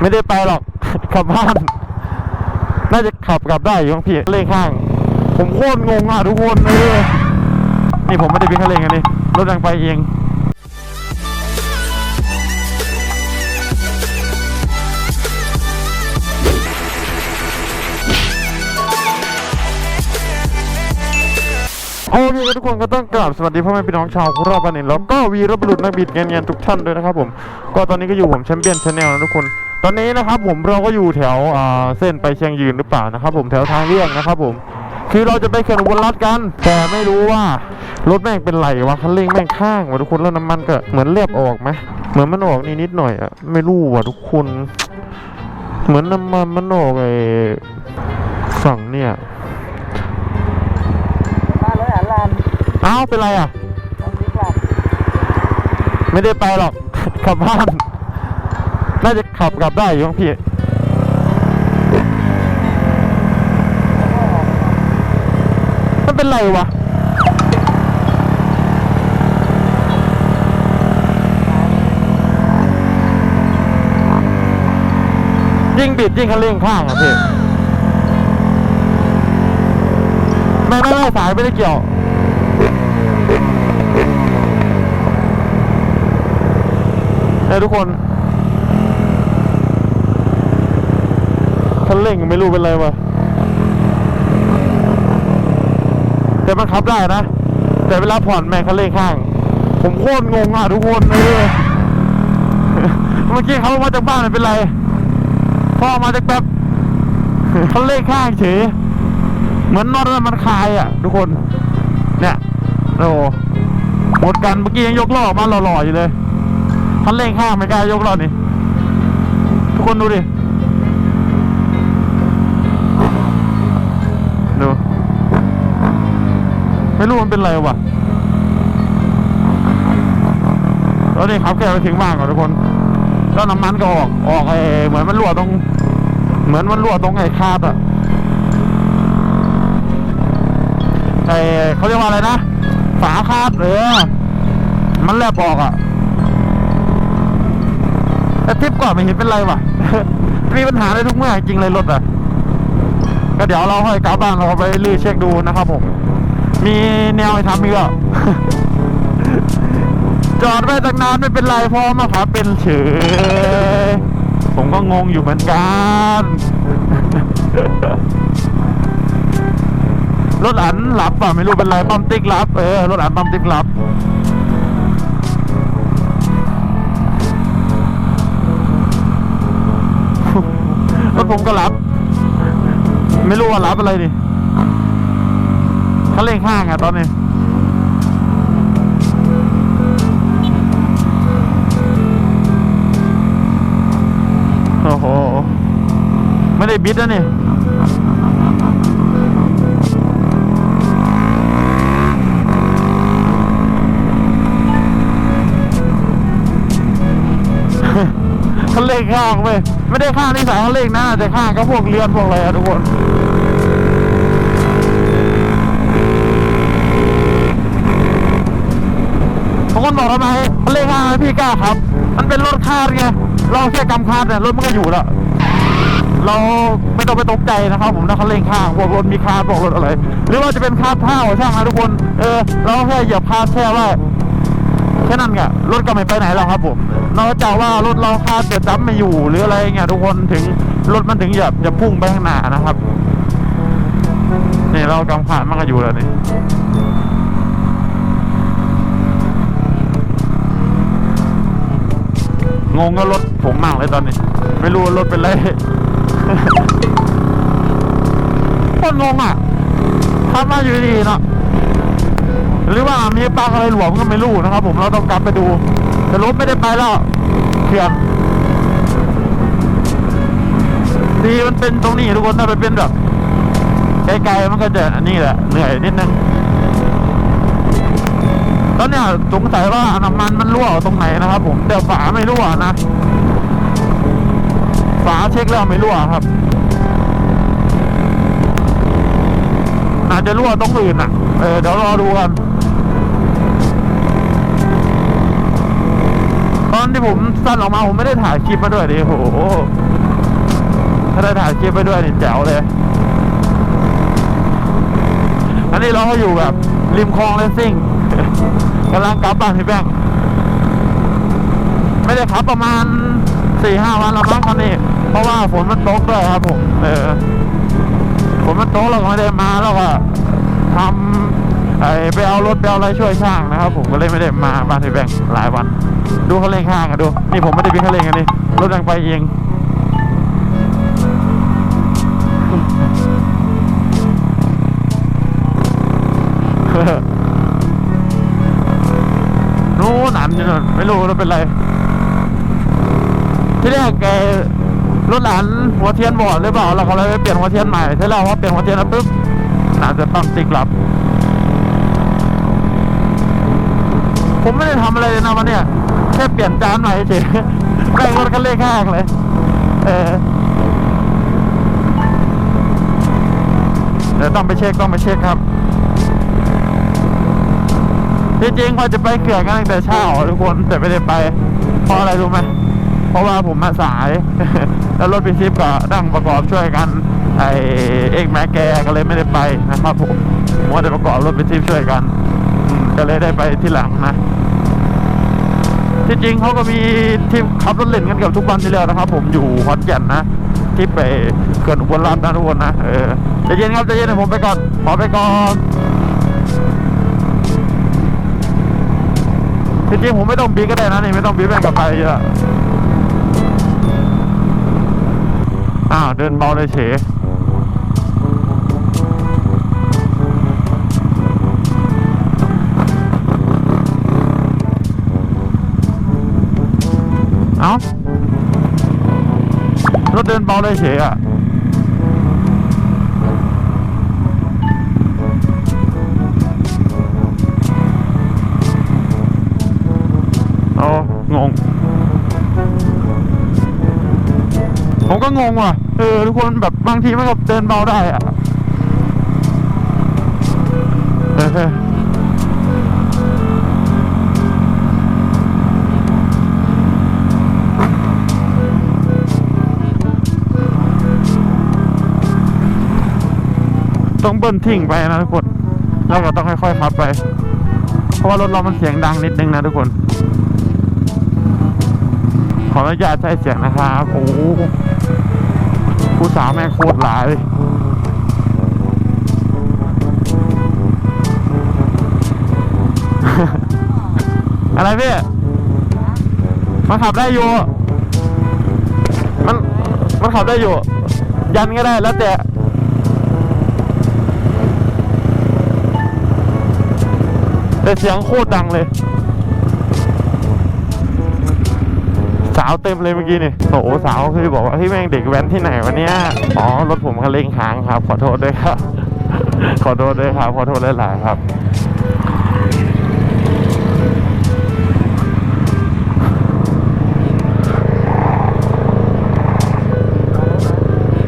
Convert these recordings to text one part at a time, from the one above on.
ไม่ได้ไปหรอกกลับบ้าน น่าจะขับกลับได้อยู่บางพี่เลขข้าง ผมโคตรงงอะทุกคนเลยนี่ผมไม่ได้เป็นทะเร่งอันนี้รถยังไปเอง โอเคครับทุกคนก็ต้องกราบสวัสดีพ่อแม่พี่น้องชาวครอบานินแล้วก็วีรบุรุษนักบิดเงียนๆทุกท่านด้วยนะครับผม ก็ตอนนี้ก็อยู่ผมแชมเปี้ยนชาแนลนะทุกคน ตอนนี้นะครับผมเราก็อยู่แถวเส้นไปเชียงยืนหรือเปล่านะครับผมแถวทางเลี่ยงนะครับผม คือเราจะไปเขื่อนอุบรัฐกัน แต่ไม่รู้ว่ารถแม่งเป็นไรวะคันเร่งแม่งข้างวะทุกคนแล้วน้ำมันก็เหมือนเลียบออกไหมเหมือนมันออกนี่นิดหน่อยอะไม่รู้ว่ะทุกคน เหมือนน้ำมันมันออกไอฝั่งเนี่ย อ้าวเป็นไรอะต้องรีบกลับไม่ได้ไปหรอก กลับบ้าน น่าจะขับกลับได้อยู่พี่มันเป็นไรวะยิ่งบิดยิ่งคันเร่งข้างอะพี่ไม่ไม่ไม่สายไม่ได้เกี่ยว เฮ้ยทุกคนคันเร่งไม่รู้เป็นไรวะแต่มันขับได้นะ แต่เวลาผ่อนแม่งคันเร่งข้าง ผมโคตรงงอะทุกคนเออเมื่อกี้เขามาจากบ้านไม่เป็นไรพ่อมาจากแบบคันเร่งข้างเฉยเหมือนนอตมันคลายอะ ทุกคน เนี่ยโอ้หมดกันเมื่อกี้ยังยกล้อมาหล่อๆอยู่เลย คันเร่งข้างไม่กล้ายกล้อนี่ทุกคนดูดิ ดู ไม่รู้มันเป็นไรวะแล้วนี่ขับแค่ไปถึงบ้านก่อนทุกคน แล้วน้ำมันก็ออก ออกไอ้เหมือนมันรั่วตรง เหมือนมันรั่วตรงไอ้คาดอะไอ้เขาเรียกว่าอะไรนะ ฝาคาดเออมันแลบออกอะ แต่ทริปก่อนไม่เห็นเป็นไรว่ะ มีปัญหาได้ทุกเมื่อจริงเลยรถอะ ก็เดี๋ยวเราค่อยกลับบ้านเราไปลื้อเช็คดูนะครับผม มีแนวให้ทำอีกอะจอดไว้ตั้งนานไม่เป็นไรพอมาขับเป็นเฉย ผมก็งงอยู่เหมือนกัน รถอันหลับป่ะไม่รู้เป็นไรปั๊มติ๊กหลับเออรถอันปั๊มติ๊กหลับ ผมก็รับ ไม่รู้ว่ารับอะไรดิเขาเร่งห้างอะตอนนี้โอ้โห ไม่ได้บิดนะนี่เขาเล่งข้างเว้ย ไม่ได้ข้างที่สายเขาเล่งนะแต่ข้างก็พวกเรือนพวกอะไรทุกคนบางคนบอกทำไมเขาเล่งข้างให้พี่กล้าครับ มันเป็นรถคาดไงเราแค่กำคาดเนี่ยรถมันก็อยู่แล้วเราไม่ต้องไปตกใจนะครับ ผมถ้าเขาเล่งข้างพวกรถมีคาดพวกรถอะไร หรือว่าจะเป็นคาดเท้าช่างนะทุกคน เออเราแค่เหยียบคาดแค่ว่า แค่นั้นไงรถก็ไม่ไปไหนหรอกครับผมนอกจากว่ารถเราคาดเดือดจำไม่อยู่หรืออะไรเงี้ยทุกคนถึงรถมันถึงอย่าจะพุ่งไปข้างหน้านะครับนี่เรากำผ่านมันก็อยู่แล้วนี่งงกับรถผมมากเลยตอนนี้ ไม่รู้ว่ารถเป็นไรคตรงงอะขับมาอยู่ดีเนาะ หรือว่ามีปลั๊กอะไรหลวมก็ไม่รู้นะครับ ผมเราต้องกลับไปดู แต่รถไม่ได้ไปแล้วเขื่อนดีมันเป็นตรงนี้ทุกคนถ้ามันเป็นแบบไกลๆมันก็จะอันนี้แหละเหนื่อยนิดนึงตอนเนี้ยสงสัยว่าน้ำมันมันรั่วตรงไหนนะครับ ผมแต่ฝาไม่รั่วนะฝาเช็คแล้วไม่รั่วครับ อาจจะรั่วตรงอื่นอะเออเดี๋ยวรอดูกัน ตอนที่ผมสั้นออกมาผมไม่ได้ถ่ายคลิปมาด้วยดิโหถ้าได้ถ่ายคลิปไปด้วยนี่แจ๋วเลย อันนี้เราก็อยู่แบบริมคลองเลนซิ่งกำลังกลับบ้านพี่แบงค์ไม่ได้ขับประมาณสี่ห้าวันแล้วมั้งคันนี้ เพราะว่าฝนมันตกด้วยครับผมเออฝนมันตกเราก็ไม่ได้มาแล้วก็ทำไอไปเอารถไปเอาอะไรช่วยช่างนะครับผมก็เลยไม่ได้มาบ้านพี่แบงค์หลายวัน ดูเขาเร่งข้างอะดู นี่ผมไม่ได้บินเขาเร่งกันนี่รถยังไปเองนู้นอันอยู่นู่นไม่รู้ว่าเป็นไร ที่แรกแกรถหลานหัวเทียนบอดหรือเปล่าเราก็เลยไปเปลี่ยนหัวเทียนใหม่ใช่แล้วว่าเปลี่ยนหัวเทียนแล้วปุ๊บหน่าจะปั๊มติ๊กลับ ผมไม่ได้ทำอะไรเลยนะวันเนี้ย ค่เปลี่ยนจานใหม่เฉยแม่งรถกันเลขแห้งเลย เออเดี๋ยวต้องไปเช็คต้องไปเช็คครับที่จริงว่าจะไปเขื่อนกันตั้งแต่เช้าทุกคนแต่ไม่ได้ไป เพราะอะไรรู้ไหมเพราะว่าผมมาสาย แล้วรถพิชิปก็นั่งประกอบช่วยกันไอเอกแม็กแกก็เลยไม่ได้ไปนะครับผมมัวแต่ประกอบรถพิชิปช่วยกันก็เลยได้ไปที่หลังนะ ที่จริงเขาก็มีทริปขับรถเล่นกันกับทุกวันที่แล้วนะครับ ผมอยู่ขอนแก่นนะที่ไปเขื่อนอุบลรัตน์นะทุกคนะเออใจะเย็นครับใจะเย็นผมไปก่อนขอไปก่อนจริงผมไม่ต้องบีก็ได้นะนี่ไม่ต้องบีแม่งกลับไปเยอะอ้าวเดินเบาเลยเฉย เอ้ารถเดินเบาเลยเฉยอะโอ้งง ผมก็งงว่ะ เออ ทุกคนแบบบางทีมันก็เดินเบาได้อะเออ ต้องเบิ้ลทิ้งไปนะทุกคนแล้วก็ต้องค่อยๆขับไป เพราะว่ารถเรามันเสียงดังนิดนึงนะทุกคน ขออนุญาตใช้เสียงนะครับโอ้โหผู้สาวแม่งโคตรหลายอะไรพี่มันขับได้อยู่ มัน มันขับได้อยู่ ยันก็ได้แล้วแต่ แต่เสียงโคตรดังเลย สาวเต็มเลยเมื่อกี้นี่โอ้สาวคือบอกว่าพี่แม่งเด็กแว้นที่ไหนวะเนี่ยอ๋อรถผมก็เล่งค้างครับ ขอโทษด้วยครับ ขอโทษด้วยครับขอโทษหลายๆครับ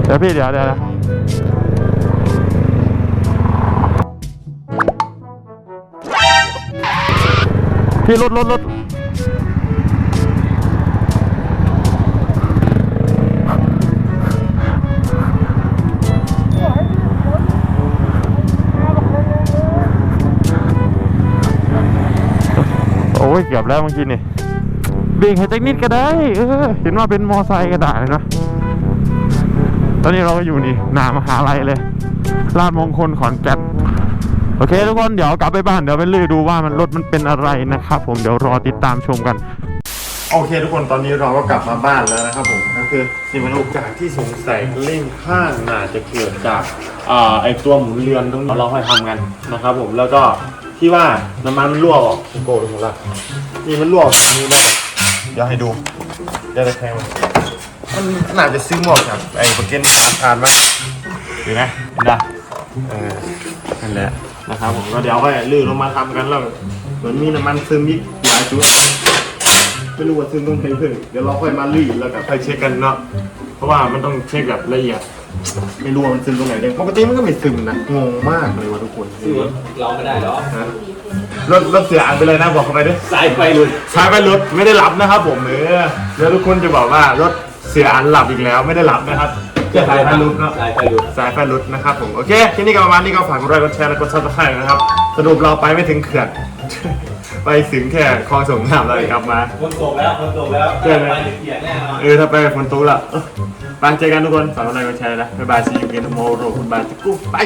เดี๋ยวพี่เดี๋ยวเดี๋ยว พี่รถรถรถโอ้ยเกือบแล้วเมื่อกี้นี่เบรกให้เทคนิคก็ได้ เออ เห็นว่าเป็นมอไซค์ก็ได้นะตอนนี้เราก็อยู่นี่หนามหาลัยเลยลาดมงคลขอนแก่น โอเคทุกคนเดี๋ยวกลับไปบ้านเดี๋ยวไปลือดูว่ามันรถมันเป็นอะไรนะครับผมเดี๋ยวรอติดตามชมกัน โอเค ทุกคนตอนนี้เราก็กลับมาบ้านแล้วนะครับผมก็คือนี่มันโอกาสที่สงสัยเร่งข้างน่าจะเกิดจากอ่าไอตัวหมุนเรือนตรงนี้เราค่อยทำกันนะครับผมแล้วก็ที่ว่าน้ำมันมันรั่วออกโกรธผมละนี่มันรั่วออกตรงนี้นะครับเดี๋ยวให้ดูเดี๋ยวจะแทงมันมันน่าจะซื้อหมวกครับไอ้ประเกันอาคารมั้ยเห็นไหมเห็นปะเออนั่นแหละ นะครับผมก็เดี๋ยวค่อยลื้อลงมาทำกันแล้วเหมือนมีน้ำมันซึมอีกหลายจุดไม่รู้ว่าซึมตรงไหนเพิ่งเดี๋ยวเราค่อยมารีดแล้วก็ค่อยเช็คกันเนาะเพราะว่ามันต้องเช็คแบบละเอียด ไม่รู้ว่ามันซึมตรงไหนเลยปกติมันก็ไม่ซึมนะงงมากเลยว่ะทุกคนซื้อรถเราไม่ได้หรอฮะรถรถเสียอ่านไปเลยนะบอกเขาไปด้วยสายไฟเลยใช้ไปรถไม่ได้หลับนะครับผมเออแล้วทุกคนจะบอกว่ารถเสียอันหลับอีกแล้วไม่ได้หลับนะครับ สายพันธุ์ลุกเนาะสายพันธุ์ลุกสายไฟลุดนะครับผม โอเคที่นี่ก็ประมาณนี้ก็ฝากกดไลค์กดแชร์และกดซับสไครต์นะครับ สรุปเราไปไม่ถึงเขื่อน ไปถึงแค่คลองส่งน้ำเลยกลับมาคนตกแล้วคนตกแล้วเจอไหมไปเปียกแน่นอนเออถ้าไปฝนตกละเออไปเจอกันทุกคนฝากกดไลค์กดแชร์นะบ๊ายบายซีอูเกนโมโรคุณบายจุกุ๊บไป